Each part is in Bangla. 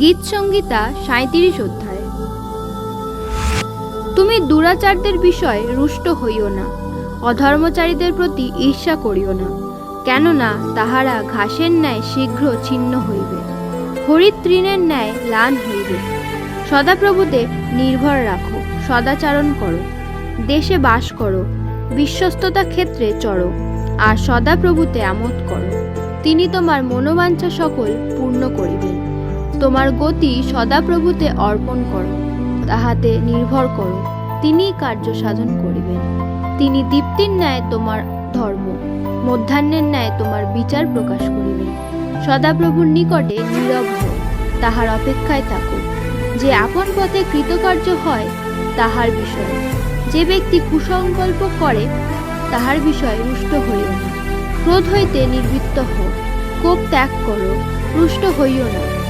গীত সংগীতা সাঁত্রিশ অধ্যায়। তুমি দুরাচারদের বিষয়ে রুষ্ট হইও না, অধর্মচারীদের প্রতি ঈর্ষা করিও না, কেননা তাহারা ঘাসের ন্যায় শীঘ্র ছিন্ন হইবে হরিৎ তৃণের ন্যায় লান হইবে। সদাপ্রভুতে নির্ভর রাখো, সদাচারণ করো, দেশে বাস করো, বিশ্বস্ততা ক্ষেত্রে চড়ো, আর সদাপ্রভুতে আমোদ করো। তিনি তোমার মনোবাঞ্ছা সকল পূর্ণ করিবেন। তোমার গতি সদাপ্রভুতে অর্পণ করো, তাহাতে নির্ভর করো, তিনিই কার্য সাধন করিবেন। তিনি দীপ্তির ন্যায় তোমার ধর্ম, মধ্যাহ্নের ন্যায় তোমার বিচার প্রকাশ করিবেন। সদাপ্রভুর নিকটে নীরব হও, তাহার অপেক্ষায় থাকো। যে আপন পথে কৃতকার্য হয়, তাহার বিষয়ে। যে ব্যক্তি কুসংকল্প করে, তাহার বিষয়ে রুষ্ট হইও না। ক্রোধ হইতে নির্বৃত্ত হও, কোপ ত্যাগ করো, রুষ্ট হইও না।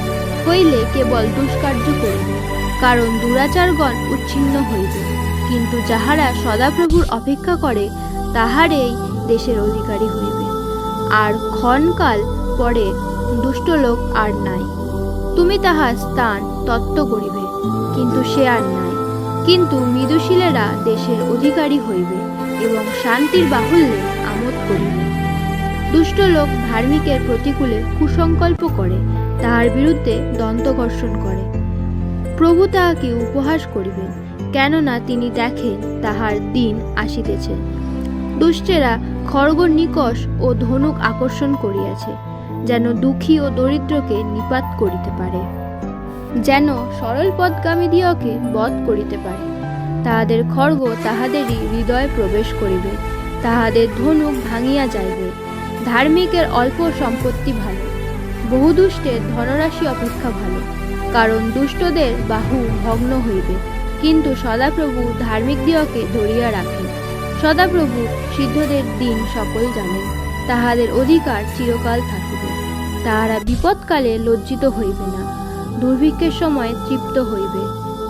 হইলে কেবল দুষ্কার্য করিবে, কারণ দুরাচারগণ উচ্ছিন্ন হইবে। কিন্তু যাহারা সদাপ্রভুর অপেক্ষা করে, তাহারেই দেশের অধিকারী হইবে। আর ক্ষণকাল পরে দুষ্ট লোক আর নাই। তুমি তাহার স্থান তত্ত্ব করিবে, কিন্তু সে আর নাই। কিন্তু মৃদুশীলেরা দেশের অধিকারী হইবে এবং শান্তির বাহুল্যে আমোদ করিবে। দুষ্ট লোক ধার্মিকের প্রতিকূলে কুসংকল্প করে তাহার বিরুদ্ধে দন্তকর্ষণ করে। প্রভু তাহাকে উপহাস করিবেন, কেননা তিনি দেখেন তাহার দিন আসিতেছে। দুষ্টেরা খড়গ নিকষ ও ধনুক আকর্ষণ করিয়াছে, যেন দুঃখী ও দরিদ্রকে নিপাত করিতে পারে। যেন সরল পদগামীদিওকে বধ করিতে পারে। তাহাদের খড়গ তাহাদেরই হৃদয়ে প্রবেশ করিবে, তাহাদের ধনুক ভাঙিয়া যাইবে। ধার্মিকের অল্প সম্পত্তি ভালো। বহু দুষ্টের ধনরাশি অপেক্ষা ভালো, কারণ দুষ্টদের বাহু ভগ্ন হইবে। কিন্তু সদাপ্রভু ধার্মিক দিওকে ধরিয়া রাখেন। সদাপ্রভু সিদ্ধদের দিন সকল জানেন, তাহাদের অধিকার চিরকাল থাকিবে। তাহারা বিপদকালে লজ্জিত হইবে না, দুর্ভিক্ষের সময় তৃপ্ত হইবে,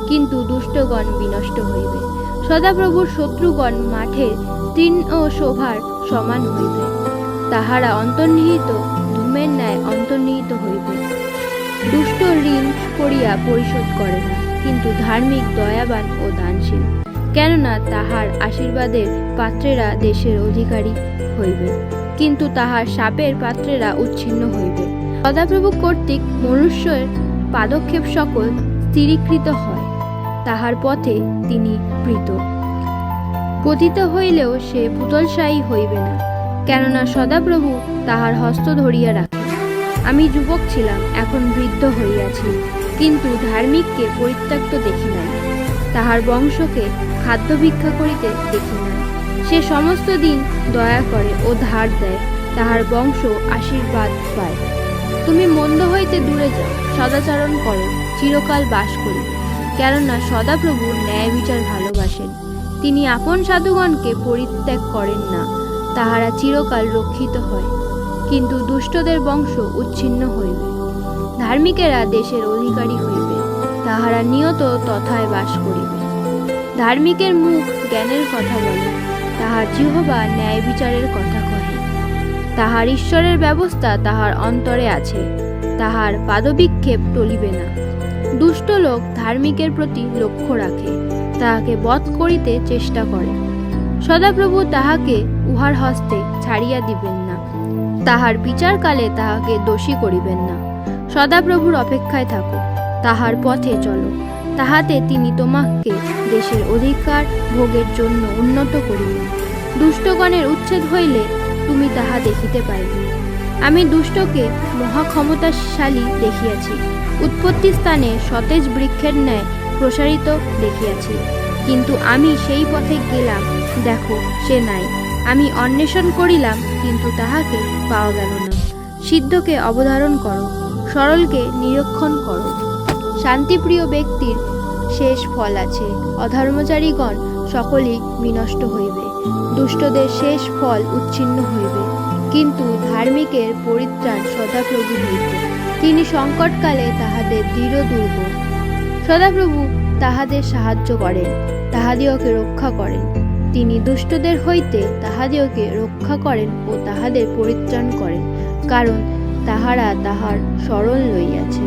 কিন্তু দুষ্টগণ বিনষ্ট হইবে। সদাপ্রভুর শত্রুগণ মাঠে ও শোভার সমান হইবে। তাহারা অন্তর্নিহিত, ধূমের ন্যায় অন্তর্নিহিত হইবে। দুষ্ট ঋণ করিয়া পরিশোধ করে না কিন্তু ধার্মিক, দয়াবান ও দানশীল, কেননা তাহার আশীর্বাদের পাত্রেরা দেশের অধিকারী হইবে, কিন্তু তাহার সাপের পাত্রেরা উচ্ছিন্ন হইবে। সদাপ্রভু কর্তৃক মনুষ্যের পাদক্ষেপ সকল স্থিরীকৃত হয়, তাহার পথে তিনি প্রীত। পতিত হইলেও সে পুতলসায়ী হইবে না। কেননা সদাপ্রভু তাহার হস্ত ধরিয়া রাখে। আমি যুবক ছিলাম, এখন বৃদ্ধ হইয়াছি, কিন্তু ধার্মিককে পরিত্যক্ত দেখি নাই। তাহার বংশকে খাদ্য ভিক্ষা করিতে দেখি নাই। সে সমস্ত দিন দয়া করে ও ধার দেয়, তাহার বংশ আশীর্বাদ পায়। তুমি মন্দ হইতে দূরে যাও, সদাচরণ করো, চিরকাল বাস করিবে কেননা সদাপ্রভু ন্যায় বিচার ভালোবাসেন। তিনি আপন সাধুগণকে পরিত্যাগ করেন না। তাহারা চিরকাল রক্ষিত হয়, কিন্তু দুষ্টদের বংশ উচ্ছিন্ন হইবে। ধার্মিকেরা দেশের অধিকারী হইবে, তাহারা নিয়ত তথায় বাস করিবে। ধার্মিকের মুখ জ্ঞানের কথা বলে, তাহার জিহবা ন্যায় বিচারের কথা কহে। তাহার ঈশ্বরের ব্যবস্থা তাহার অন্তরে আছে, তাহার পাদবিক্ষেপ টলিবে না। দুষ্ট লোক ধার্মিকের প্রতি লক্ষ্য রাখে, তাহাকে বধ করিতে চেষ্টা করে। সদাপ্রভু তাহাকে উহার হস্তে ছাড়িয়া দিবেন না। তাহার বিচারকালে তাহাকে দোষী করিবেন না। সদাপ্রভুর অপেক্ষায় থাকো তাহার পথে চলো। তাহাতে তিনি তোমাকে দেশের অধিকার, ভোগের জন্য উন্নত করিবেন। দুষ্টগণের উচ্ছেদ হইলে তুমি তাহা দেখিতে পাইবে। আমি দুষ্টকে মহাক্ষমতাশালী দেখিয়াছি। উৎপত্তি স্থানে সতেজ বৃক্ষের ন্যায় প্রসারিত দেখিয়াছি। কিন্তু আমি সেই পথে গেলাম দেখো, সে নাই। আমি অন্বেষণ করিলাম, কিন্তু তাহাকে পাওয়া গেল না। সিদ্ধকে অবধারণ করো, সরলকে নিরীক্ষণ করো। শান্তিপ্রিয় ব্যক্তির শেষ ফল আছে। অধর্মচারীগণ সকলেই বিনষ্ট হইবে। দুষ্টদের শেষ ফল উচ্ছিন্ন হইবে। কিন্তু ধার্মিকের পরিত্রাণ সদাপ্রভু হইবে। তিনি সংকটকালে তাহাদের দৃঢ় দুর্গ সদাপ্রভু তাহাদের সাহায্য করেন তাহাদিওকে রক্ষা করেন। তিনি দুষ্টদের হইতে তাহাদিওকে রক্ষা করেন ও তাহাদের পরিত্রাণ করেন, কারণ তাহারা তাহার স্মরণ লইয়াছে।